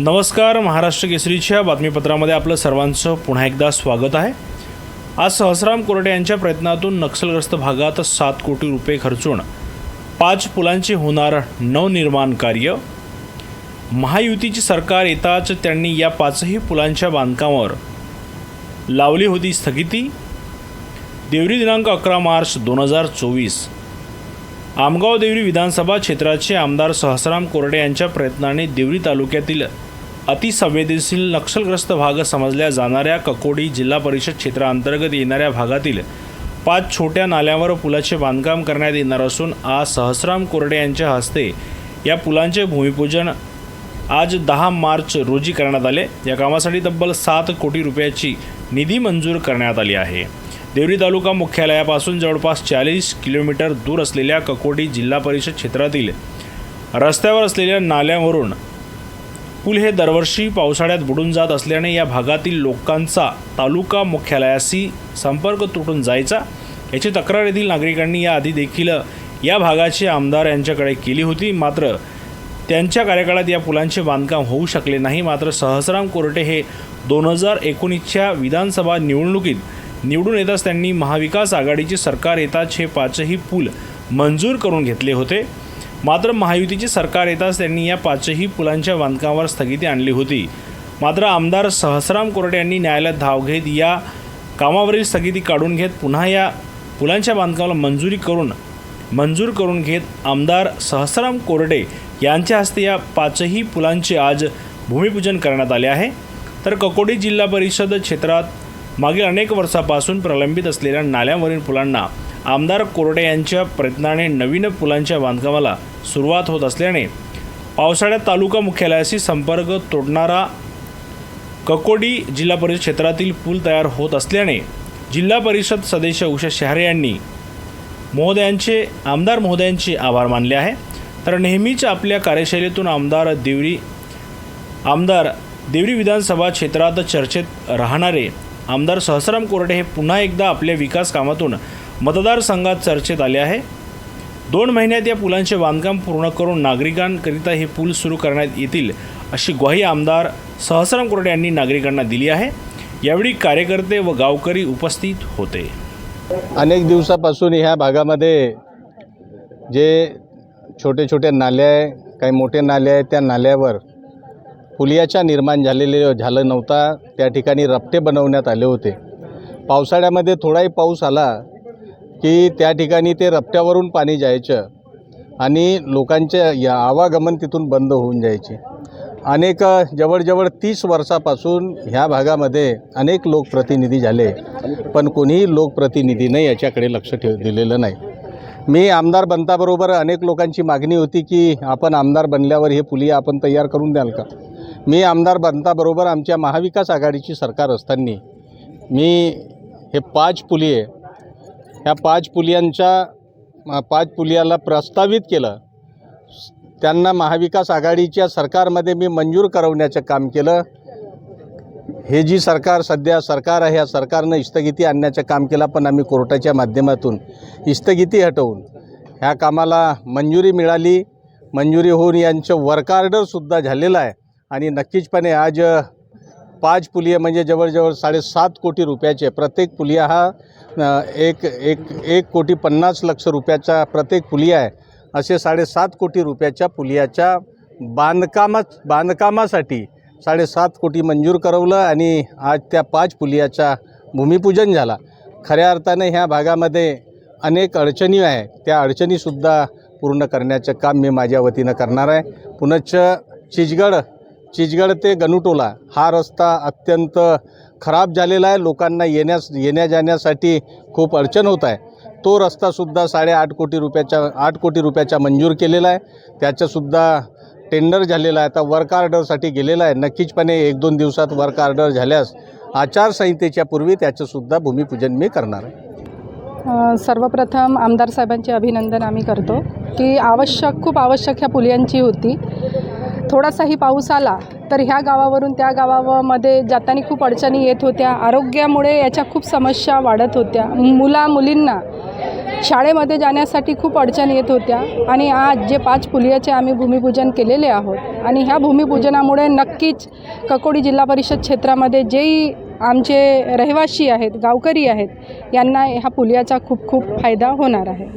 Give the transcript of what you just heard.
नमस्कार महाराष्ट्र केसरीच्या बातमीपत्रामध्ये आपलं सर्वांचं पुन्हा एकदा स्वागत आहे. आज सहस्राम कोरडे यांच्या प्रयत्नातून नक्षलग्रस्त भागात सात कोटी रुपये खर्चून पाच पुलांचे होणार नवनिर्माण कार्य. महायुतीचे सरकार येताच त्यांनी या पाचही पुलांच्या बांधकामावर लावली होती स्थगिती. देवरी दिनांक अकरा मार्च दोन हजार चोवीस. आमगाव देवरी विधानसभा क्षेत्राचे आमदार सहस्राम कोरडे यांच्या प्रयत्नाने देवरी तालुक्यातील अतिसंवेदनशील नक्षलग्रस्त भाग समजल्या जाणाऱ्या ककोडी जिल्हा परिषद क्षेत्रांतर्गत येणाऱ्या भागातील पाच छोट्या नाल्यांवर पुलाचे बांधकाम करण्यात येणार असून आज सहस्राम कोरडे यांच्या हस्ते या पुलांचे भूमिपूजन आज दहा मार्च रोजी करण्यात आले. या कामासाठी तब्बल सात कोटी रुपयाची निधी मंजूर करण्यात आली आहे. देवरी तालुका मुख्यालयापासून जवळपास चाळीस किलोमीटर दूर असलेल्या ककोटी जिल्हा परिषद क्षेत्रातील रस्त्यावर असलेल्या नाल्यांवरून पूल हे दरवर्षी पावसाळ्यात बुडून जात असल्याने या भागातील लोकांचा तालुका मुख्यालयाशी संपर्क तुटून जायचा. याची तक्रार येथील नागरिकांनी याआधी देखील या भागाचे आमदार यांच्याकडे केली होती. मात्र त्यांच्या कार्यकाळात या पुलांचे बांधकाम होऊ शकले नाही. मात्र सहस्राम कोरटे हे दोन हजार एकोणीसच्या विधानसभा निवडणुकीत निवडून येताच त्यांनी महाविकास आघाडीचे सरकार येताच हे पाचही पूल मंजूर करून घेतले होते. मात्र महायुतीचे सरकार येताच त्यांनी या पाचही पुलांच्या बांधकामावर स्थगिती आणली होती. मात्र आमदार सहस्राम कोरडे यांनी न्यायालयात धाव घेत या कामावरील स्थगिती काढून घेत पुन्हा या पुलांच्या बांधकामाला मंजुरी करून मंजूर करून घेत आमदार सहस्राम कोरडे यांच्या हस्ते या पाचही पुलांचे आज भूमिपूजन करण्यात आले आहे. तर ककोडी जिल्हा परिषद क्षेत्रात मागील अनेक वर्षापासून प्रलंबित असलेल्या नाल्यांवरील पुलांना आमदार कोरडे यांच्या प्रयत्नाने नवीन पुलांच्या बांधकामाला सुरुवात होत असल्याने पावसाळ्यात तालुका मुख्यालयाशी संपर्क तोडणारा ककोडी जिल्हा परिषद क्षेत्रातील पूल तयार होत असल्याने जिल्हा परिषद सदस्य उषा शहारे यांनी महोदयांचे आमदार महोदयांचे आभार मानले आहे. तर नेहमीच आपल्या कार्यशैलीतून आमदार देवरी आमदार देवरी विधानसभा क्षेत्रात चर्चेत राहणारे आमदार सहस्राम कोरडे हे पुन्हा एकदा आपल्या विकास कामातून मतदारसंघात चर्चेत आले आहे. दोन महिन्यात या पुलांचे बांधकाम पूर्ण करून नागरिकांकरिता हे पूल सुरू करण्यात येतील अशी ग्वाही आमदार सहस्राम कोरडे यांनी नागरिकांना दिली आहे. यावेळी कार्यकर्ते व गावकरी उपस्थित होते. अनेक दिवसापासून ह्या भागामध्ये जे छोटे छोटे नाले आहे काही मोठे नाले आहे त्या नाल्यावर पुलियाच्या निर्माण झालेले झालं नव्हता. त्या ठिकाणी रपटे बनवण्यात आले होते. पावसाळ्यामध्ये थोडाही पाऊस आला की त्या ठिकाणी ते रपट्यावरून पाणी जायचं आणि लोकांचे या आवागमन तिथून बंद होऊन जायचे. अनेक जवळजवळ तीस वर्षापासून ह्या भागामध्ये अनेक लोकप्रतिनिधी झाले पण कोणीही लोकप्रतिनिधीने याच्याकडे लक्ष ठेव दिलेलं नाही. मी आमदार बनताबरोबर अनेक लोकांची मागणी होती की आपण आमदार बनल्यावर हे पुलिया आपण तयार करून द्याल का? मी आमदार बनताबरोबर आमच्या महाविकास आघाडीची सरकार असताना मी हे पाच पुलिये ह्या पाच पुलियांच्या पाच पुलियाला प्रस्तावित केलं. त्यांना महाविकास आघाडीच्या सरकारमध्ये मी मंजूर करवण्याचं काम केलं. हे जी सरकार सध्या सरकार आहे या सरकारनं इस्तगिती आणण्याचं काम केलं पण आम्ही कोर्टाच्या माध्यमातून इस्तगिती हटवून ह्या कामाला मंजुरी मिळाली. मंजुरी होऊन यांचं वर्क ऑर्डरसुद्धा झालेलं आहे. आणि नक्कीचपणे आज पाच पुलिया म्हणजे जवळजवळ साडेसात कोटी रुपयाचे. प्रत्येक पुलिया हा एक एक एक कोटी पन्नास लक्ष रुपयाचा प्रत्येक पुलिया आहे. असे साडेसात कोटी रुपयाच्या पुलियाच्या बांधकामा बांधकामासाठी साडेसात कोटी मंजूर करवलं आणि आज त्या पाच पुलियाचा भूमिपूजन झाला. खऱ्या अर्थाने ह्या भागामध्ये अनेक अडचणी आहे त्या अडचणीसुद्धा पूर्ण करण्याचं काम मी माझ्या वतीनं करणार आहे. पुनश्च चिचगड चिचगड ते गनुटोला हा रस्ता अत्यंत खराब झालेला आहे. लोकांना येण्यास येण्या जाण्यासाठी खूप अडचण होत आहे. तो रस्तासुद्धा साडेआठ कोटी रुपयाच्या आठ कोटी रुपयाचा मंजूर केलेला आहे. त्याचंसुद्धा टेंडर झालेला आहे. आता वर्क ऑर्डरसाठी गेलेला आहे. नक्कीचपणे एक दोन दिवसात वर्क ऑर्डर झाल्यास आचारसंहितेच्या पूर्वी त्याचंसुद्धा भूमिपूजन मी करणार आहे. सर्वप्रथम आमदार साहेबांचे अभिनंदन आम्ही करतो की आवश्यक खूप आवश्यक ह्या पुलियांची होती. थोडासाही पाऊस आला तर ह्या गावावरून त्या गावामध्ये जाताना खूप अडचणी येत होत्या. आरोग्यामुळे याच्या खूप समस्या वाढत होत्या. मुला मुलींना शाळेमध्ये जाण्यासाठी खूप अडचणी येत होत्या आणि आज जे पाच पुलियाचे आम्ही भूमिपूजन केलेले आहोत आणि ह्या भूमिपूजनामुळे नक्कीच ककोडी जिल्हा परिषद क्षेत्रामध्ये जेही आमचे रहिवासी आहेत गावकरी आहेत यांना ह्या पुलियाचा खूप खूप फायदा होणार आहे.